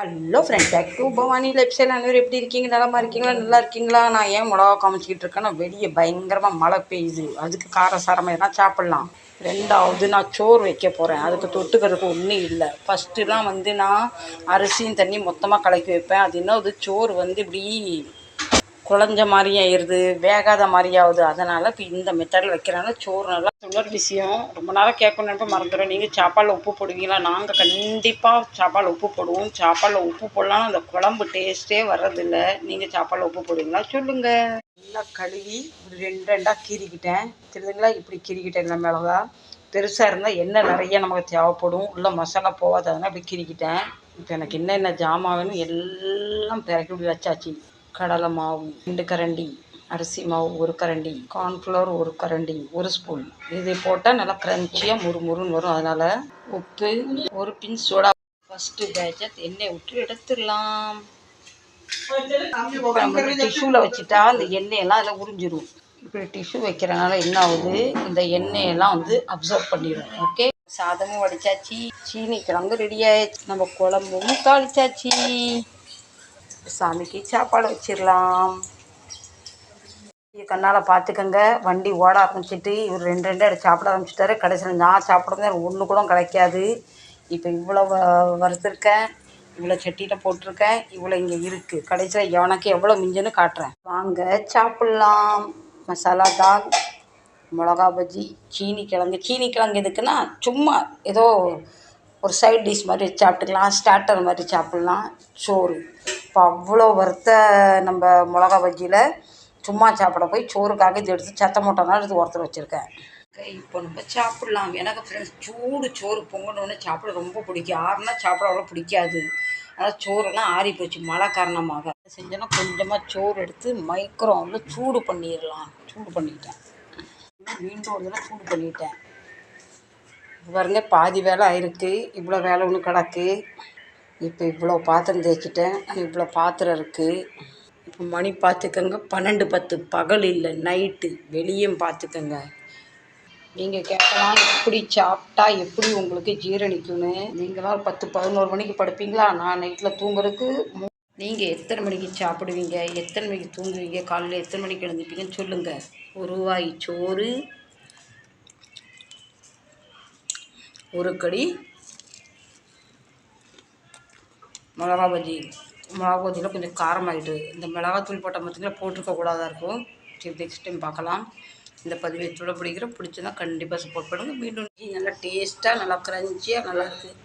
Hello friend back to Bhavani lifestyle அனைவரும் எப்படி இருக்கீங்க? நலமா இருக்கீங்களா? நல்லா இருக்கீங்களா? நான் ஏன் மிளகா காமிச்சிக்கிட்டு இருக்கேன்னா வெளியே பயங்கரமாக மழை பெய்யுது. அதுக்கு காரசாரமாக எதனா சாப்பிட்லாம். ரெண்டாவது நான் சோறு வைக்க போகிறேன் அதுக்கு தொட்டுக்கிறதுக்கு ஒன்றும் இல்லை. ஃபஸ்ட்டுலாம் வந்து நான் அரிசியும் தண்ணி மொத்தமாக கலக்கி வைப்பேன். அது என்னது? சோறு வந்து இப்படி குழஞ்ச மாதிரி ஆயிடுது வேகாத மாதிரி ஆகுது அதனால் இப்போ இந்த மெத்தடில் வைக்கிறனால சோறு நல்லா இன்னொரு விஷயம். ரொம்ப நேரம் கேட்கணுன்னு மறந்துடும் நீங்கள் சாப்பாடில் உப்பு போடுவீங்களா? நாங்கள் கண்டிப்பாக சாப்பாடில் உப்பு போடுவோம். சாப்பாடில் உப்பு போடலாம் அந்த குழம்பு டேஸ்ட்டே வர்றதில்ல. நீங்கள் சாப்பாடில் உப்பு போடுவீங்களா? சொல்லுங்கள் நல்லா கழுவி ஒரு ரெண்டு ரெண்டாக கீறிக்கிட்டேன். தெரியுதுங்களா? இப்படி கீறிக்கிட்டேன் இல்லை மிளகா. பெருசாக இருந்தால் என்ன நிறைய நமக்கு தேவைப்படும். உள்ள மசாலா போகாது. அதனால் இப்படி கீறிக்கிட்டேன். இப்போ எனக்கு என்னென்ன ஜாமான் வேணும் எல்லாம் பிறக்கி இப்படி வச்சாச்சு. கடலை மாவு ரெண்டு கரண்டி அரிசி மாவு ஒரு கரண்டி கார்ன்ஃப்ளவர் ஒரு கரண்டி ஒரு ஸ்பூன் இது போட்டால் நல்லா க்ரன்ச்சியாக முறுமுறுன்னு வரும். அதனால் உப்பு ஒரு பின் சோடா ஃபஸ்ட்டு பேட்சை எண்ணெய் விட்டு எடுத்துடலாம். நம்ம டிஷ்யூவில் வச்சுட்டா அந்த எண்ணெயெல்லாம் அதில் உறிஞ்சிரும். இப்படி டிஷ்யூ வைக்கிறனால என்ன ஆகுது? இந்த எண்ணெயெல்லாம் வந்து அப்சர்வ் பண்ணிடும் ஓகே சாதமும் வடித்தாச்சு சீனி கிழங்கு ரெடி ஆயிடுச்சு. நம்ம குழம்பும் தாளிச்சாச்சு. சாமிக்கு சாப்பாடு வச்சிடலாம் கண்ணால் பார்த்துக்கங்க வண்டி ஓட ஆரம்பிச்சிட்டு இவர் ரெண்டு ரெண்டு அடி சாப்பிட ஆரம்பிச்சிட்டாரு. கடைசியில் நான் சாப்பிட்றது ஒன்று கூட கிடைக்காது. இப்போ இவ்வளோ வ- வறுத்துருக்கேன். இவ்வளோ சட்டியில் போட்டிருக்கேன். இவ்வளோ இங்கே இருக்குது கடைசியில் எவனுக்கு எவ்வளோ மிஞ்சுன்னு காட்டுறேன். வாங்க சாப்பிட்லாம். மசாலா தால் மிளகா பஜ்ஜி சீனி கிழங்கு. சீனி கிழங்கு எதுக்குன்னா சும்மா ஏதோ ஒரு சைட் டிஷ் மாதிரி வச்சு சாப்பிட்டுக்கலாம் ஸ்டார்டர் மாதிரி சாப்பிட்லாம். சோறு இப்போ அவ்வளோ வறுத்த நம்ம மிளகா பஜ்ஜியில் சும்மா சாப்பிட போய் சோறுக்காக இது எடுத்து சத்த மூட்டைனால எடுத்து ஒருத்தர் வச்சுருக்கேன். இப்போ நம்ம சாப்பிட்லாம். எனக்கு ஃப்ரெண்ட்ஸ் சூடு சோறு பொங்கணுன்னு சாப்பிட ரொம்ப பிடிக்கும். ஆறுனா சாப்பிட அவ்வளோ பிடிக்காது. அதனால் சோறுலாம் ஆறி போச்சு மழை காரணமாக. செஞ்சோன்னா கொஞ்சமாக சோறு எடுத்து மைக்ரோவில் சூடு பண்ணிடலாம். சூடு பண்ணிட்டேன். மீண்டும் ஒரு தடவை சூடு பண்ணிட்டேன். பாருங்க பாதி வேலை ஆயிருக்கு. இவ்வளோ வேலை ஒன்று கிடக்கு. இப்போ இவ்வளோ பாத்திரம் தேய்ச்சிட்டேன். இவ்வளோ பாத்திரம் இருக்குது இப்போ மணி பார்த்துக்கோங்க பன்னெண்டு பத்து. பகல் இல்லை நைட்டு. வெளியும் பார்த்துக்கோங்க நீங்கள் கேட்கலாம் எப்படி சாப்பிட்டா எப்படி உங்களுக்கு ஜீரணிக்கும்னு. நீங்களாம் பத்து பதினோரு மணிக்கு படுப்பீங்களா? நான் நைட்டில் தூங்குறதுக்கு நீங்கள் எத்தனை மணிக்கு சாப்பிடுவீங்க? எத்தனை மணிக்கு தூங்குவீங்க? காலையில் எத்தனை மணிக்கு எழுந்துப்பீங்கன்னு சொல்லுங்கள் ஒரு ரூபாய் சோறு ஒரு கடி மிளகா பஜ்ஜி. மிளகா பஜ்ஜியில் கொஞ்சம் காரமாகிட்டு இந்த மிளகாத்தூள் போட்ட மத்தியில் போட்டிருக்கக்கூடாதா இருக்கும். சரி நெக்ஸ்ட் டைம் பார்க்கலாம். இந்த பதிவு சுட பிடிக்கிற பிடிச்சதா கண்டிப்பாக சப்போர்ட் பண்ணுங்கள் மீண்டும் நல்லா டேஸ்ட்டாக நல்லா க்ரன்ச்சியாக நல்லா இருக்குது